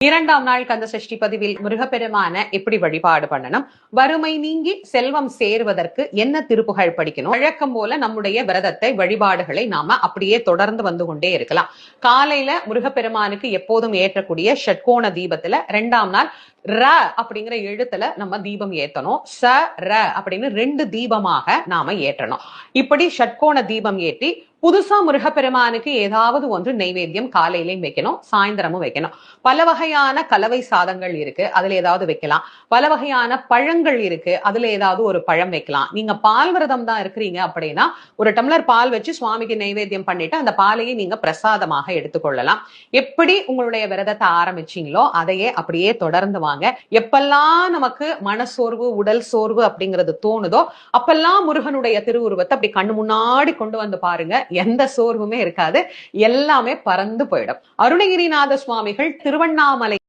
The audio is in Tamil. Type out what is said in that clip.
இரண்டாம் நாள் கந்த சஷ்டி பதிவில் முருகப்பெருமான எப்படி வழிபாடு பண்ணணும்? வறுமை நீங்கி செல்வம் சேருவதற்கு என்ன திருப்புகழ் படிக்கணும்? வழக்கம் போல நம்முடைய விரதத்தை வழிபாடுகளை நாம அப்படியே தொடர்ந்து வந்து கொண்டே இருக்கலாம். காலையில முருகப்பெருமானுக்கு எப்போதும் ஏற்றக்கூடிய ஷட்கோண தீபத்துல இரண்டாம் நாள் ர அப்படிங்கிற எழுத்துல நம்ம தீபம் ஏத்தணும். ச ர அப்படின்னு ரெண்டு தீபமாக நாம ஏற்றணும். இப்படி ஷட்கோண தீபம் ஏற்றி புதுசா முருகப்பெருமானுக்கு ஏதாவது ஒன்று நெய்வேத்தியம் காலையிலையும் வைக்கணும் சாயந்தரமும் வைக்கணும். பல வகையான கலவை சாதங்கள் இருக்கு அதுல ஏதாவது வைக்கலாம். பல வகையான பழங்கள் இருக்கு அதுல ஏதாவது ஒரு பழம் வைக்கலாம். நீங்க பால் விரதம் தான் இருக்கிறீங்க அப்படின்னா ஒரு டம்ளர் பால் வச்சு சுவாமிக்கு நெய்வேத்தியம் பண்ணிட்டு அந்த பாலையை நீங்க பிரசாதமாக எடுத்துக்கொள்ளலாம். எப்படி உங்களுடைய விரதத்தை ஆரம்பிச்சீங்களோ அதையே அப்படியே தொடர்ந்து வாங்க. எப்பெல்லாம் நமக்கு மனசோர்வு உடல் சோர்வு அப்படிங்கிறது தோணுதோ அப்பெல்லாம் முருகனுடைய திருவுருவத்தை அப்படி கண்ணு முன்னாடி கொண்டு வந்து பாருங்க. எந்த சோர்வுமே இருக்காது. எல்லாமே பறந்து போயிடும். அருணகிரிநாத சுவாமிகள் திருவண்ணாமலை